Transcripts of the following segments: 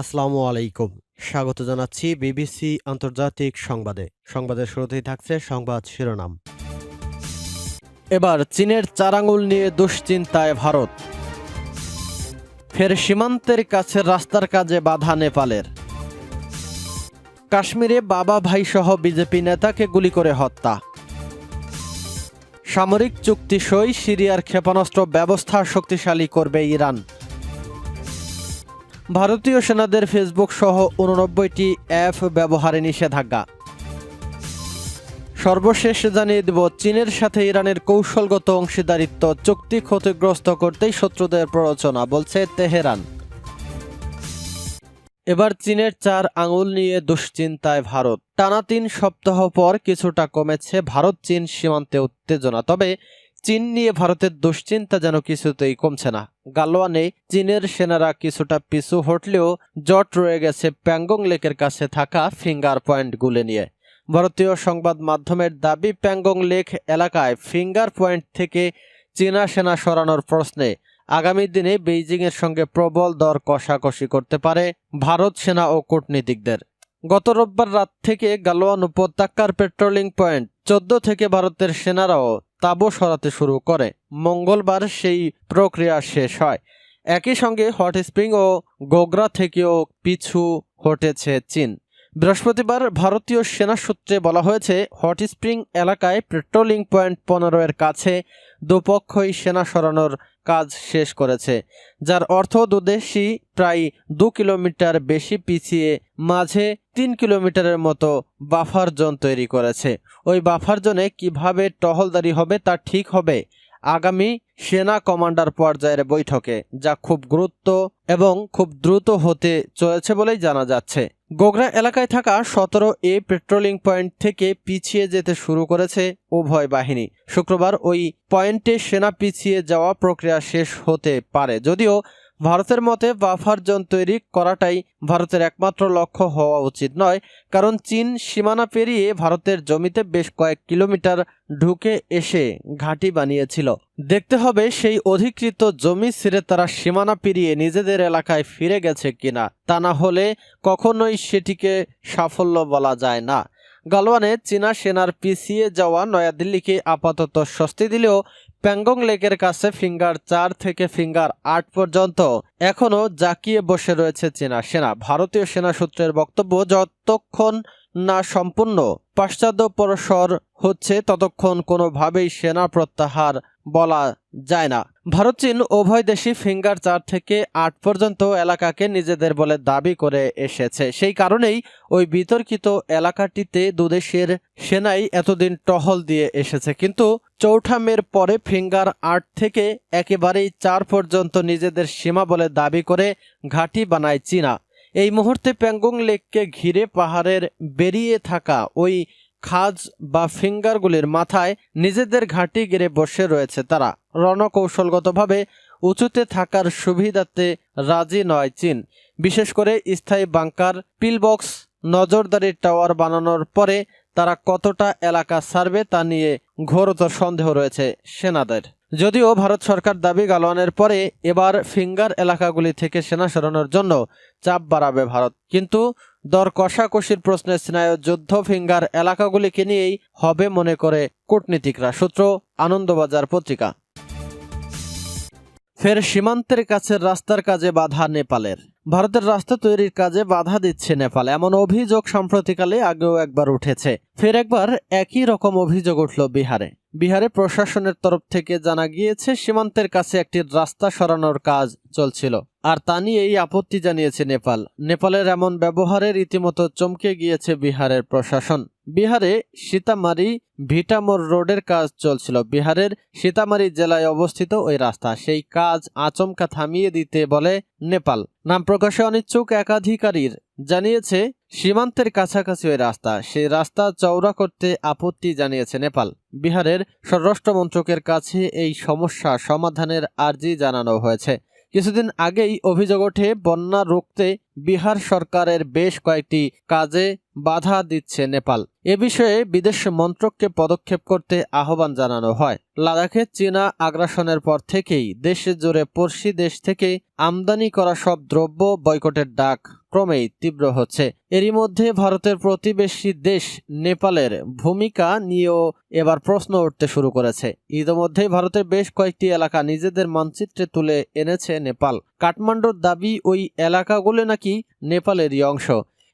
আসসালামু আলাইকুম। স্বাগত জানাচ্ছি বিবিসি আন্তর্জাতিক সংবাদে। সংবাদের শুরুতেই থাকছে সংবাদ শিরোনাম। এবার চীনের চার আঙুল নিয়ে দুশ্চিন্তায় ভারত। ফের সীমান্তের কাছে রাস্তার কাজে বাধা নেপালের। কাশ্মীরে বাবা ভাই সহ বিজেপি নেতাকে গুলি করে হত্যা। সামরিক চুক্তি সই, সিরিয়ার ক্ষেপণাস্ত্র ব্যবস্থা শক্তিশালী করবে ইরান। ভারতীয় সেনাদের ফেসবুক সহ উননব্বইটি অ্যাপ ব্যবহারে নিষেধাজ্ঞা। সর্বশেষ জানিয়ে দেব, চীনের সাথে ইরানের কৌশলগত অংশীদারিত্ব চুক্তি ক্ষতিগ্রস্ত করতেই শত্রুদের প্ররোচনা, বলছে তেহরান। এবার চীনের চার আঙুল নিয়ে দুশ্চিন্তায় ভারত। টানা তিন সপ্তাহ পর কিছুটা কমেছে ভারত চীন সীমান্তে উত্তেজনা, তবে চীন নিয়ে ভারতের দুশ্চিন্তা যেন কিছুতেই কমছে না। গালোয়ানে চীনের সেনারা কিছুটা পিছু হটলেও জট রয়ে গেছে প্যাংগং লেকের কাছে থাকা ফিঙ্গার পয়েন্টগুলি নিয়ে। ভারতীয় সংবাদ মাধ্যমের দাবি, প্যাংগং লেক এলাকায় ফিঙ্গার পয়েন্ট থেকে চীনা সেনা সরানোর প্রশ্নে আগামী দিনে বেইজিংয়ের সঙ্গে প্রবল দর কষাকষি করতে পারে ভারত সেনা ও কূটনীতিকদের। গত রোববার রাত থেকে গালোয়ান উপত্যকার পেট্রোলিং পয়েন্ট, চোদ্দ থেকে ভারতের সেনারাও তাবু সরাতে শুরু করে। মঙ্গলবার সেই প্রক্রিয়া শেষ হয়। একই সঙ্গে হট স্প্রিং ও গোগরা থেকেও পিছু হটেছে চীন। বৃহস্পতিবার ভারতীয় সেনা সূত্রে বলা হয়েছে, হট স্প্রিং এলাকায় পেট্রোলিং পয়েন্ট পনেরো এর কাছে দুপক্ষই সেনা সরানোর কাজ শেষ করেছে, যার অর্থ দুদেশই প্রায় দু কিলোমিটার বেশি পিছিয়ে মাঝে তিন কিলোমিটারের মতো বাফার জোন তৈরি করেছে। ওই বাফার জোনে কীভাবে টহলদারি হবে তা ঠিক হবে আগামী সেনা কমান্ডার পর্যায়ের বৈঠকে, যা খুব গুরুত্ব এবং খুব দ্রুত হতে চলেছে বলেই জানা যাচ্ছে। গোগরা এলাকায় থাকা সতেরো এ পেট্রোলিং পয়েন্ট থেকে পিছিয়ে যেতে শুরু করেছে উভয় বাহিনী। শুক্রবার ওই পয়েন্টে সেনা পিছিয়ে যাওয়া প্রক্রিয়া শেষ হতে পারে, যদিও ভারতের মতে বাফার জোন তৈরি করাটাই ভারতের একমাত্র লক্ষ্য হওয়া উচিত নয়, কারণ চীন সীমানা পেরিয়ে ভারতের জমিতে বেশ কয়েক কিলোমিটার ঢুকে এসে ঘাঁটি বানিয়েছিল। দেখতে হবে সেই অধিকৃত জমি ছেড়ে তারা সীমানা পেরিয়ে নিজেদের এলাকায় ফিরে গেছে কিনা, তা না হলে কখনোই সেটিকে সাফল্য বলা যায় না। গালওয়ানে চীনা সেনার পিছিয়ে যাওয়া নয়াদিল্লিকে আপাতত স্বস্তি দিলেও প্যাংগং লেকের কাছে ফিঙ্গার চার থেকে ফিঙ্গার আট পর্যন্ত এখনও জাকিয়ে বসে রয়েছে চীনা সেনা। ভারতীয় সেনা সূত্রের বক্তব্য, যতক্ষণ না সম্পূর্ণ পাশ্চাত্যপরসর হচ্ছে, ততক্ষণ কোনোভাবেই সেনা প্রত্যাহার বলা যায় না। ভারত, চীন উভয় দেশই ফিঙ্গার চার থেকে আট পর্যন্ত এলাকাকে নিজেদের বলে দাবি করে এসেছে। সেই কারণেই ওই বিতর্কিত এলাকাটিতে দুদেশের সেনাই এতদিন টহল দিয়ে এসেছে। কিন্তু চৌঠা মের পরে ফিঙ্গার আট থেকে একেবারেই চার পর্যন্ত নিজেদের সীমা বলে দাবি করে ঘাঁটি বানায় চীনা। এই মুহূর্তে প্যাংগং লেককে ঘিরে পাহাড়ের বেরিয়ে থাকা ওই খাজ বা ফিঙ্গারগুলির মাথায় নিজেদের ঘাঁটি গেড়ে বসে রয়েছে তারা। রণকৌশলগতভাবে উঁচুতে থাকার সুবিধাতে রাজি নয় চীন। বিশেষ করে স্থায়ী বাংকার, পিলবক্স, নজরদারি টাওয়ার বানানোর পরে তারা কতটা এলাকা ছাড়বে তা নিয়ে ঘোরতর সন্দেহ রয়েছে সেনাদের। যদিও ভারত সরকার দাবি গালওয়ানের পরে এবার ফিঙ্গার এলাকাগুলি থেকে সেনা সরানোর জন্য চাপ বাড়াবে ভারত। কিন্তু দর কষাকষির প্রশ্নে স্নায়ু যুদ্ধ ফিঙ্গার এলাকাগুলিকে নিয়েই হবে মনে করে কূটনীতিকরা। সূত্র, আনন্দবাজার পত্রিকা। ফের সীমান্তের কাছে রাস্তার কাজে বাধা নেপালের। ভারতের রাস্তা তৈরির কাজে বাধা দিচ্ছে নেপাল। এমন অভিযোগ সাম্প্রতিকালে আগেও একবার উঠেছে। ফের একবার একই রকম অভিযোগ উঠল বিহারে। বিহারে প্রশাসনের তরফ থেকে জানা গিয়েছে, সীমান্তের কাছে একটি রাস্তা সরানোর কাজ চলছিল। আর তা নিয়ে এই আপত্তি জানিয়েছে নেপাল। নেপালের এমন ব্যবহারের রীতিমতো চমকে গিয়েছে বিহারের প্রশাসন। বিহারে সীতামারি ভিটামোর রোডের কাজ চলছিল। বিহারের সীতামারি জেলায় অবস্থিত ওই রাস্তা। সেই কাজ আচমকা থামিয়ে দিতে বলে নেপাল। নাম প্রকাশে অনিচ্ছুক একাধিকারীর। জানিয়েছে সীমান্তের কাছাকাছি ওই রাস্তা। সেই রাস্তা চওড়া করতে আপত্তি জানিয়েছে নেপাল। বিহারের স্বরাষ্ট্র মন্ত্রকের কাছে এই সমস্যা সমাধানের আর্জি জানানো হয়েছে। কিছুদিন আগেই অভিযোগ ওঠে, বন্যা রুখতে বিহার সরকারের বেশ কয়েকটি কাজে বাধা দিচ্ছে নেপাল। এ বিষয়ে বিদেশ মন্ত্রককে পদক্ষেপ করতে আহ্বান জানানো হয়। লাদাখে চীনা আগ্রাসনের পর থেকেই দেশে জুড়ে পড়শি দেশ থেকে আমদানি করা সব দ্রব্য বয়কটের ডাক। ক্রমেই তীব্র হচ্ছে। এরই মধ্যে ভারতের প্রতিবেশী দেশ নেপালের ভূমিকা নিয়েও এবার প্রশ্ন উঠতে শুরু করেছে। ইতিমধ্যেই ভারতের বেশ কয়েকটি এলাকা নিজেদের মানচিত্রে তুলে এনেছে নেপাল। কাঠমান্ডুর দাবি ওই এলাকাগুলো নাকি নেপালেরই অংশ।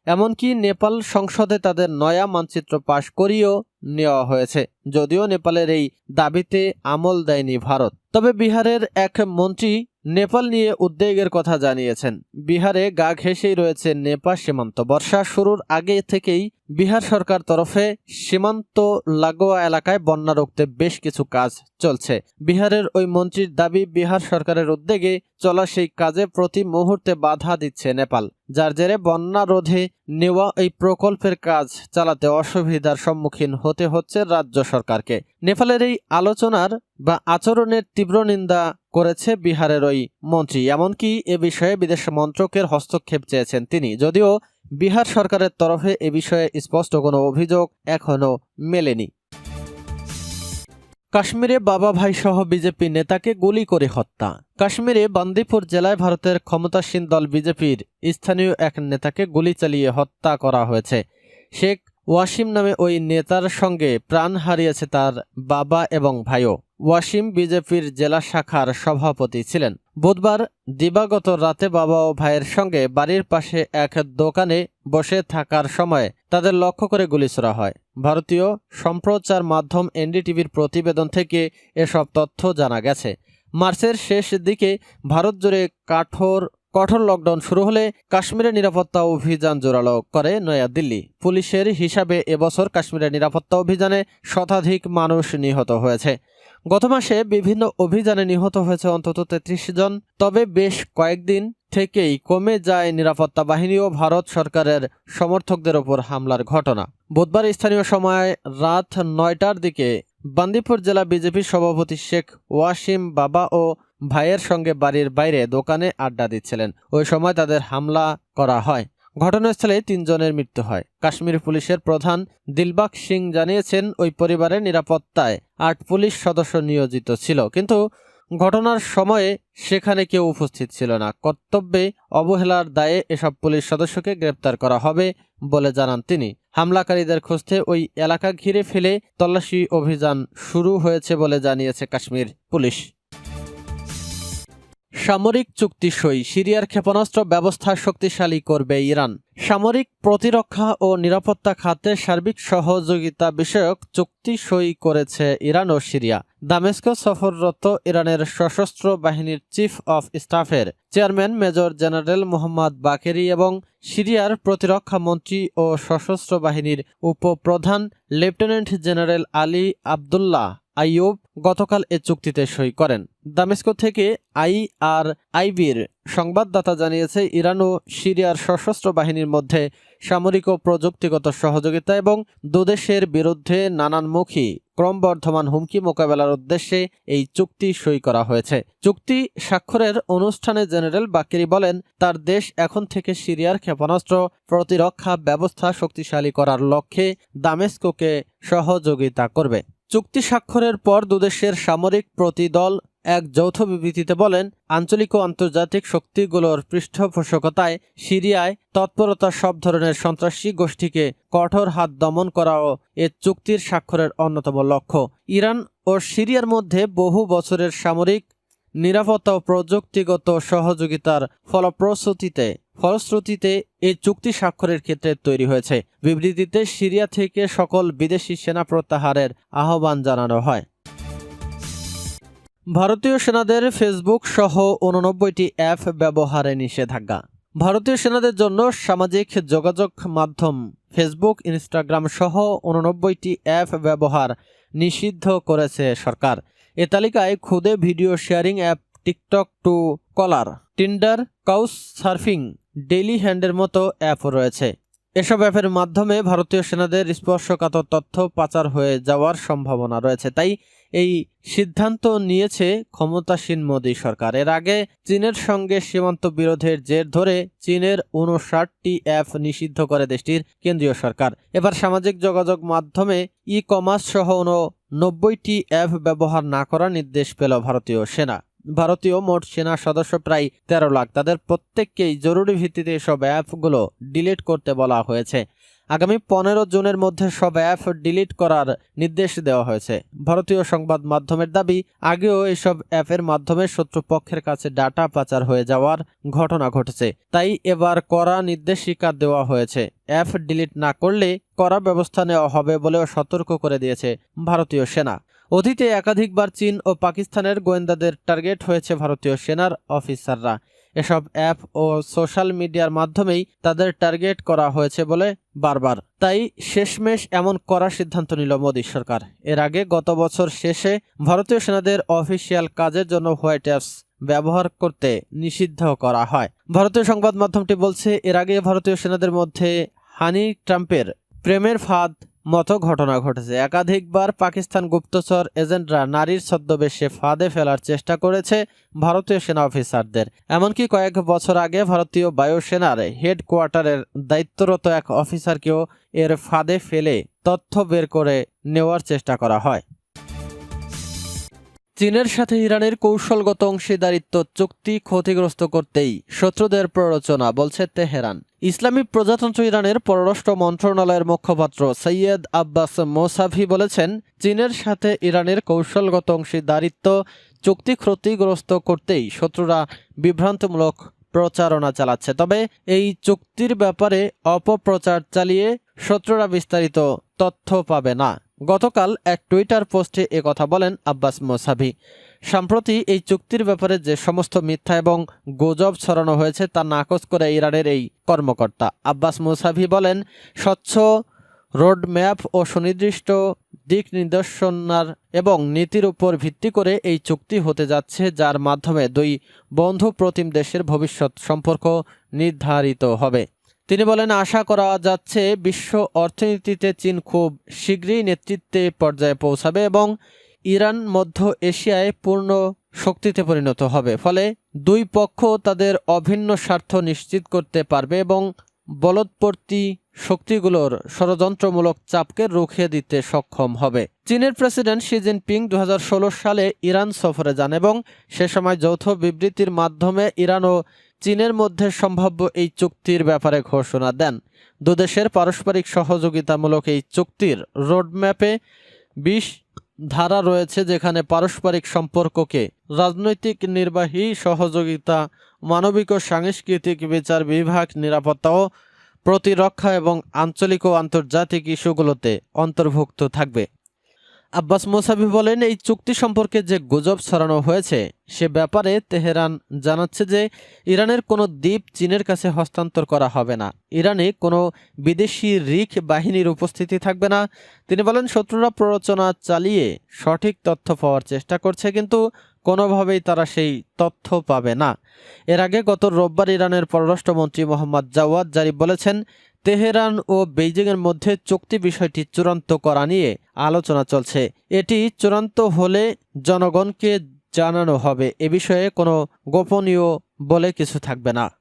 এমনকি নেপাল সংসদে তাদের নয়া মানচিত্র পাশ করিয়েও নেওয়া হয়েছে। যদিও নেপালের এই দাবিতে আমল দেয়নি ভারত। তবে বিহারের এক মন্ত্রী নেপাল নিয়ে উদ্বেগের কথা জানিয়েছেন। বিহারে গা ঘেঁষেই রয়েছে নেপাল সীমান্ত। বর্ষা শুরুর আগে থেকেই বিহার সরকার তরফে সীমান্ত লাগোয়া এলাকায় বন্যা রুখতে বেশ কিছু কাজ চলছে। বিহারের ওই মন্ত্রীর দাবি বিহার সরকারের উদ্যোগে চলা সেই কাজে প্রতি মুহূর্তে বাধা দিচ্ছে নেপাল। যার জেরে বন্যা রোধে নেওয়া এই প্রকল্পের কাজ চালাতে অসুবিধার সম্মুখীন হতে হচ্ছে রাজ্য সরকারকে। নেপালের এই আলোচনার বা আচরণের তীব্র নিন্দা করেছে বিহারের ওই মন্ত্রী। এমনকি এ বিষয়ে বিদেশ মন্ত্রকের হস্তক্ষেপ চেয়েছেন তিনি। যদিও বিহার সরকারের তরফে এ বিষয়ে স্পষ্ট কোনো অভিযোগ এখনও মেলেনি। কাশ্মীরে বাবা ভাই সহ বিজেপি নেতাকে গুলি করে হত্যা। কাশ্মীরে বান্দিপুর জেলায় ভারতের ক্ষমতাসীন দল বিজেপির স্থানীয় এক নেতাকে গুলি চালিয়ে হত্যা করা হয়েছে। শেখ ওয়াসিম নামে ওই নেতার সঙ্গে প্রাণ হারিয়েছে তার বাবা এবং ভাইও। ওয়াসিম বিজেপির জেলা শাখার সভাপতি ছিলেন। বুধবার দিবাগত রাতে বাবা ও ভাইয়ের সঙ্গে বাড়ির পাশে এক দোকানে বসে থাকার সময় তাদের লক্ষ্য করে গুলি ছোড়া হয়। ভারতীয় সম্প্রচার মাধ্যম এনডিটিভির প্রতিবেদন থেকে এসব তথ্য জানা গেছে। মার্চের শেষ দিকে ভারত জুড়ে কাঠোর কঠোর লকডাউন শুরু হলে কাশ্মীরের নিরাপত্তা অভিযান জোরালো করে নয়াদিল্লি। পুলিশের হিসাবে এবছর কাশ্মীরের নিরাপত্তা অভিযানে শতাধিক মানুষ নিহত হয়েছে। গত মাসে বিভিন্ন অভিযানে নিহত হয়েছে অন্তত তেত্রিশ জন, তবে বেশ কয়েকদিন থেকেই কমে যায় নিরাপত্তা বাহিনী ও ভারত সরকারের সমর্থকদের ওপর হামলার ঘটনা। বুধবার স্থানীয় সময় রাত নয়টার দিকে বান্দিপুর জেলা বিজেপি সভাপতি শেখ ওয়াসিম বাবা ও ভাইয়ের সঙ্গে বাড়ির বাইরে দোকানে আড্ডা দিচ্ছিলেন। ওই সময় তাদের হামলা করা হয়। ঘটনাস্থলে তিনজনের মৃত্যু হয়। কাশ্মীর পুলিশের প্রধান দিলবাগ সিং জানিয়েছেন, ওই পরিবারের নিরাপত্তায় আট পুলিশ সদস্য নিয়োজিত ছিল। কিন্তু ঘটনার সময়ে সেখানে কেউ উপস্থিত ছিল না। কর্তব্যে অবহেলার দায়ে এসব পুলিশ সদস্যকে গ্রেপ্তার করা হবে বলে জানান তিনি। হামলাকারীদের খুঁজতে ওই এলাকা ঘিরে ফেলে তল্লাশি অভিযান শুরু হয়েছে বলে জানিয়েছে কাশ্মীর পুলিশ। সামরিক চুক্তি সই, সিরিয়ার ক্ষেপণাস্ত্র ব্যবস্থা শক্তিশালী করবে ইরান। সামরিক প্রতিরক্ষা ও নিরাপত্তা খাতে সার্বিক সহযোগিতা বিষয়ক চুক্তি সই করেছে ইরান ও সিরিয়া। দামেস্ক সফররত ইরানের সশস্ত্র বাহিনীর চিফ অফ স্টাফের chairman major general Mohammad Bagheri এবং সিরিয়ার প্রতিরক্ষা মন্ত্রী ও সশস্ত্র বাহিনীর উপপ্রধান lieutenant general Ali Abdullah Ayoub গতকাল এ চুক্তিতে সই করেন। দামেস্কো থেকে আই আর আইবির সংবাদদাতা জানিয়েছে, ইরান ও সিরিয়ার সশস্ত্র বাহিনীর মধ্যে সামরিক ও প্রযুক্তিগত সহযোগিতা এবং দুদেশের বিরুদ্ধে নানানমুখী ক্রমবর্ধমান হুমকি মোকাবেলার উদ্দেশ্যে এই চুক্তি সই করা হয়েছে। চুক্তি স্বাক্ষরের অনুষ্ঠানে জেনারেল বাকিরি বলেন, তার দেশ এখন থেকে সিরিয়ার ক্ষেপণাস্ত্র প্রতিরক্ষা ব্যবস্থা শক্তিশালী করার লক্ষ্যে দামেস্কোকে সহযোগিতা করবে। চুক্তি স্বাক্ষরের পর দুদেশের সামরিক প্রতিদল এক যৌথ বিবৃতিতে বলেন, আঞ্চলিক ও আন্তর্জাতিক শক্তিগুলোর পৃষ্ঠপোষকতায় সিরিয়ায় তৎপরতা সব ধরনের সন্ত্রাসী গোষ্ঠীকে কঠোর হাত দমন করাও এ চুক্তির স্বাক্ষরের অন্যতম লক্ষ্য। ইরান ও সিরিয়ার মধ্যে বহু বছরের সামরিক নিরাপত্তা ও প্রযুক্তিগত সহযোগিতার ফলপ্রসূতিতে ফলশ্রুতিতে, এই চুক্তি স্বাক্ষরের ক্ষেত্রে তৈরি হয়েছে। বিবৃতিতে সিরিয়া থেকে সকল বিদেশি সেনা প্রত্যাহারের আহ্বান জানানো হয়। ভারতীয় সেনাদের ফেসবুক সহ উননব্বইটি অ্যাপ ব্যবহারে নিষেধাজ্ঞা। ভারতীয় সেনাদের জন্য সামাজিক যোগাযোগ মাধ্যম ফেসবুক, ইনস্টাগ্রাম সহ উননব্বইটি অ্যাপ ব্যবহার নিষিদ্ধ করেছে সরকার। এ তালিকায় খুদে video sharing app, TikTok Truecaller, Tinder Couchsurfing daily হ্যান্ডের মতো অ্যাপও রয়েছে। এসব অ্যাপের মাধ্যমে ভারতীয় সেনাদের স্পর্শকাতর তথ্য পাচার হয়ে যাওয়ার সম্ভাবনা রয়েছে। তাই এই সিদ্ধান্ত নিয়েছে ক্ষমতাসীন মোদী সরকার। এর আগে চীনের সঙ্গে সীমান্ত বিরোধের জের ধরে চীনের উনষাটটি অ্যাপ নিষিদ্ধ করে দেশটির কেন্দ্রীয় সরকার। এবার সামাজিক যোগাযোগ মাধ্যমে ই কমার্স সহ নব্বইটি অ্যাপ ব্যবহার না করার নির্দেশ পেল ভারতীয় সেনা। ভারতীয় মোট সেনা সদস্য প্রায় তেরো লাখ। তাদের প্রত্যেককেই জরুরি ভিত্তিতে এসব অ্যাপগুলো ডিলিট করতে বলা হয়েছে। আগামী পনেরো জুনের মধ্যে সব অ্যাপ ডিলিট করার নির্দেশ দেওয়া হয়েছে। ভারতীয় সংবাদ মাধ্যমের দাবি, আগেও এসব অ্যাপের মাধ্যমে শত্রুপক্ষের কাছে ডাটা পাচার হয়ে যাওয়ার ঘটনা ঘটেছে। তাই এবার কড়া নির্দেশিকা দেওয়া হয়েছে। অ্যাপ ডিলিট না করলে কড়া ব্যবস্থা নেওয়া হবে বলেও সতর্ক করে দিয়েছে ভারতীয় সেনা। অতীতে একাধিকবার চীন ও পাকিস্তানের গোয়েন্দাদের টার্গেট হয়েছে ভারতীয় সেনার অফিসাররা। এসব অ্যাপ ও সোশ্যাল মিডিয়ার মাধ্যমেই তাদের টার্গেট করা হয়েছে বলে বারবার। তাই শেষমেশ এমন করার সিদ্ধান্ত নিল মোদী সরকার। এর আগে গত বছর শেষে ভারতীয় সেনাদের অফিসিয়াল কাজের জন্য হোয়াইট অ্যাপস ব্যবহার করতে নিষিদ্ধ করা হয়। ভারতীয় সংবাদ মাধ্যমটি বলছে, এর আগে ভারতীয় সেনাদের মধ্যে হানি ট্রাম্পের প্রেমের ফাঁদ মতো ঘটনা ঘটেছে। একাধিকবার পাকিস্তান গুপ্তচর এজেন্টরা নারীর ছদ্মবেশে ফাঁদে ফেলার চেষ্টা করেছে ভারতীয় সেনা অফিসারদের। এমনকি কয়েক বছর আগে ভারতীয় বায়ুসেনার হেডকোয়ার্টারের দায়িত্বরত এক অফিসারকেও এর ফাঁদে ফেলে তথ্য বের করে নেওয়ার চেষ্টা করা হয়। চীনের সাথে ইরানের কৌশলগত অংশীদারিত্ব চুক্তি ক্ষতিগ্রস্ত করতেই শত্রুদের প্ররোচনা, বলছে তেহরান। ইসলামী প্রজাতন্ত্র ইরানের পররাষ্ট্র মন্ত্রণালয়ের মুখপাত্র সৈয়দ আব্বাস মোসাভি বলেছেন, চীনের সাথে ইরানের কৌশলগত অংশীদারিত্ব চুক্তি ক্ষতিগ্রস্ত করতেই শত্রুরা বিভ্রান্তমূলক প্রচারণা চালাচ্ছে। তবে এই চুক্তির ব্যাপারে অপপ্রচার চালিয়ে শত্রুরা বিস্তারিত তথ্য পাবে না। গতকাল এক টুইটার পোস্টে কথা বলেন আব্বাস মোসাভি সম্প্রতি এই চুক্তির ব্যাপারে যে সমস্ত মিথ্যা এবং গুজব ছড়ানো হয়েছে তা নাকচ করে ইরানের এই কর্মকর্তা। আব্বাস মোসাভি বলেন, স্বচ্ছ রোডম্যাপ ও সুনির্দিষ্ট দিক নির্দেশনার এবং নীতির উপর ভিত্তি করে এই চুক্তি হতে যাচ্ছে, যার মাধ্যমে দুই বন্ধু প্রতিম দেশের ভবিষ্যৎ সম্পর্ক নির্ধারিত হবে। তিনি বলেন, আশা করা যাচ্ছে বিশ্ব অর্থনীতিতে চীন খুব শীঘ্রই নেতৃত্বে পর্যায়ে পৌঁছাবে এবং ইরান মধ্য এশিয়ায় পূর্ণ শক্তিতে পরিণত হবে। ফলে দুই পক্ষ তাদের অভিন্ন স্বার্থ নিশ্চিত করতে পারবে এবং বলদপর্তী শক্তিগুলোর ষড়যন্ত্রমূলক চাপকে রুখে দিতে সক্ষম হবে। চীনের প্রেসিডেন্ট শি জিনপিং দু হাজার ষোলো সালে ইরান সফরে যান এবং সে সময় যৌথ বিবৃতির মাধ্যমে ইরান ও চীনের মধ্যে সম্ভাব্য এই চুক্তির ব্যাপারে ঘোষণা দেন। দুদেশের পারস্পরিক সহযোগিতামূলক এই চুক্তির রোডম্যাপে বিশ ধারা রয়েছে যেখানে পারস্পরিক সম্পর্ককে রাজনৈতিক নির্বাহী সহযোগিতা, মানবিক ও সাংস্কৃতিক বিচার বিভাগ, নিরাপত্তা ও প্রতিরক্ষা এবং আঞ্চলিক ও আন্তর্জাতিক ইস্যুগুলোতে অন্তর্ভুক্ত থাকবে। আব্বাস মোসাবি বলেন, এই চুক্তি সম্পর্কে যে গুজব ছড়ানো হয়েছে, সে ব্যাপারে তেহরান জানাচ্ছে যে ইরানের কোনো দ্বীপ চীনের কাছে হস্তান্তর করা হবে না। ইরানে কোনো বিদেশি রিক বাহিনীর উপস্থিতি থাকবে না। তিনি বলেন, শত্রুরা প্ররোচনা চালিয়ে সঠিক তথ্য পাওয়ার চেষ্টা করছে, কিন্তু কোনোভাবেই তারা সেই তথ্য পাবে না। এর আগে গত রোববার ইরানের পররাষ্ট্রমন্ত্রী মোহাম্মদ জাওয়াদ জারিফ বলেছেন, তেহরান ও বেইজিংয়ের মধ্যে চুক্তি বিষয়টি চূড়ান্ত করা নিয়ে আলোচনা চলছে। এটি চূড়ান্ত হলে জনগণকে জানানো হবে। এ বিষয়ে কোনো গোপনীয় বলে কিছু থাকবে না।